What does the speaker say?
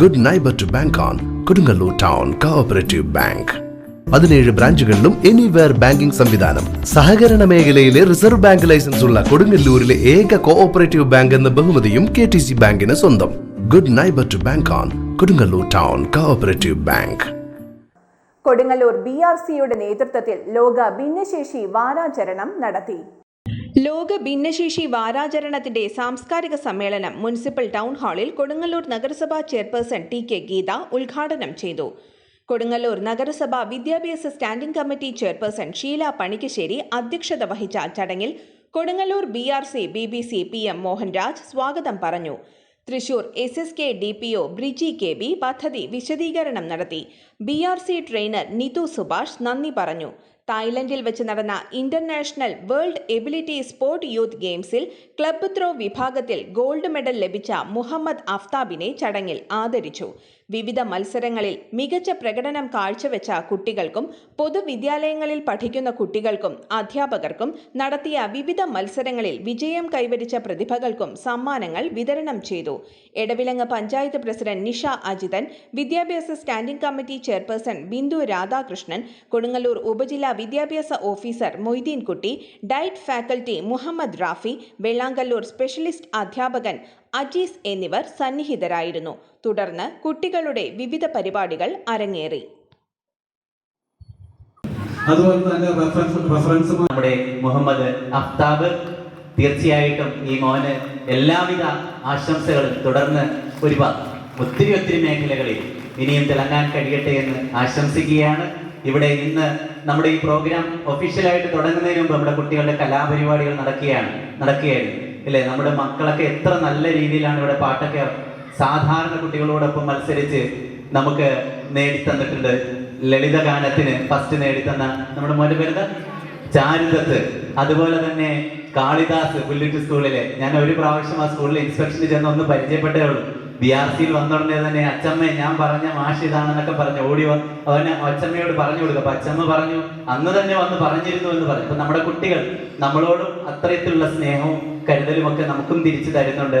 Good neighbour to bank on Kodungallur town cooperative bank പതിനേഴ് ബ്രാഞ്ചുകളിലും anywhere banking സംവിധാനം. സഹകരണ മേഖലയിലെ റിസർവ് ബാങ്ക് ലൈസൻസ് ഉള്ള കൊടുങ്ങല്ലൂരിലെ ഏക കോഓപ്പറേറ്റീവ് ബാങ്ക് എന്ന ബഹുമതിയും കെ ടി സി ബാങ്കിന് സ്വന്തം. Good neighbour to bank on Kodungallur town cooperative bank Kodungallur B R സിയുടെ നേതൃത്വത്തിൽ ലോക ഭിന്നശേഷി വാരാചരണം നടത്തി. ലോക ഭിന്നശേഷി വാരാചരണത്തിന്റെ സാംസ്കാരിക സമ്മേളനം മുനിസിപ്പൽ ടൗൺ ഹാളിൽ കൊടുങ്ങല്ലൂർ നഗരസഭാ ചെയർപേഴ്സൺ ടി കെ ഗീത ഉദ്ഘാടനം ചെയ്തു. കൊടുങ്ങല്ലൂർ നഗരസഭ വിദ്യാഭ്യാസ standing committee chairperson Sheela Panikkassery അധ്യക്ഷത വഹിച്ച ചടങ്ങിൽ Kodungallur B R C B B C P M Mohanraj സ്വാഗതം പറഞ്ഞു. Thrissur S S K D P O Briji K B പദ്ധതി വിശദീകരണം നടത്തി. B R C trainer Nithu Subhash നന്ദി പറഞ്ഞു. തായ്ലൻഡിൽ വെച്ച് നടന്ന international world ability sport youth ഗെയിംസിൽ ക്ലബ്ബ് ത്രോ വിഭാഗത്തിൽ ഗോൾഡ് മെഡൽ ലഭിച്ച മുഹമ്മദ് അഫ്താബിനെ ചടങ്ങിൽ ആദരിച്ചു. വിവിധ മത്സരങ്ങളിൽ മികച്ച പ്രകടനം കാഴ്ചവെച്ച കുട്ടികൾക്കും പൊതുവിദ്യാലയങ്ങളിൽ പഠിക്കുന്ന കുട്ടികൾക്കും അധ്യാപകർക്കും നടത്തിയ വിവിധ മത്സരങ്ങളിൽ വിജയം കൈവരിച്ച പ്രതിഭകൾക്കും സമ്മാനങ്ങൾ വിതരണം ചെയ്തു. എടവിലങ്ങ് പഞ്ചായത്ത് പ്രസിഡന്റ് നിഷ അജിതൻ വിദ്യാഭ്യാസ standing committee chairperson Bindu Radhakrishnan Kodungallur ഉപജില്ലാ വിദ്യാഭ്യാസ officer Moideenkutty DIET faculty Muhammad Rafi Vellangallur specialist അധ്യാപകൻ അജീസ് എന്നിവർ സന്നിഹിതരായിരുന്നു. തുടർന്ന് കുട്ടികളുടെ വിവിധ പരിപാടികൾ അരങ്ങേറി. അതുപോലെ തന്നെ റെഫറൻസ് റെഫറൻസ് നമ്മുടെ മുഹമ്മദ് അഫ്താബ് തീർച്ചയായിട്ടും ഈ മോന് എല്ലാവിധ ആശംസകളും തുടർന്ന് ഒരുപാട് ഒത്തിരി ഒത്തിരി മേഖലകളിൽ ഇനിയും തിളങ്ങാൻ കഴിയട്ടെ എന്ന് ആശംസിക്കുകയാണ്. ഇവിടെ ഇന്ന് നമ്മുടെ ഈ പ്രോഗ്രാം ഒഫീഷ്യലായിട്ട് തുടങ്ങുന്നതിന് മുമ്പ് നമ്മുടെ കുട്ടികളുടെ കലാപരിപാടികൾ നടക്കുകയാണ് നടക്കുകയായിരുന്നു. ഇല്ലേ? നമ്മുടെ മക്കളൊക്കെ എത്ര നല്ല രീതിയിലാണ് ഇവിടെ പാട്ടൊക്കെ സാധാരണ കുട്ടികളോടൊപ്പം മത്സരിച്ച് നമുക്ക് നേടിത്തന്നിട്ടുണ്ട്. ലളിത ഗാനത്തിന് ഫസ്റ്റ് നേടിത്തന്ന നമ്മുടെ മോന്റെ പേരുന്ന ചാരുദത്ത്. അതുപോലെ തന്നെ കാളിദാസ് പുല്ലിറ്റ് സ്കൂളിലെ ഞാൻ ഒരു പ്രാവശ്യം ആ സ്കൂളിൽ ഇൻസ്പെക്ഷന് ചെന്ന് ഒന്ന് പരിചയപ്പെട്ടേ ഉള്ളൂ. ബി ആർ സിയിൽ വന്നുടനെ തന്നെ അച്ചമ്മ ഞാൻ പറഞ്ഞ മാഷ് ഇതാണെന്നൊക്കെ പറഞ്ഞു. ഓടി അവന് അച്ചമ്മയോട് പറഞ്ഞു കൊടുക്കുക. അപ്പൊ അച്ചമ്മ പറഞ്ഞു അന്ന് തന്നെ വന്ന് പറഞ്ഞിരുന്നു എന്ന് പറഞ്ഞു. അപ്പൊ നമ്മുടെ കുട്ടികൾ നമ്മളോടും അത്രയത്തിലുള്ള സ്നേഹവും കരുതലും ഒക്കെ നമുക്കും തിരിച്ചു തരുന്നുണ്ട്.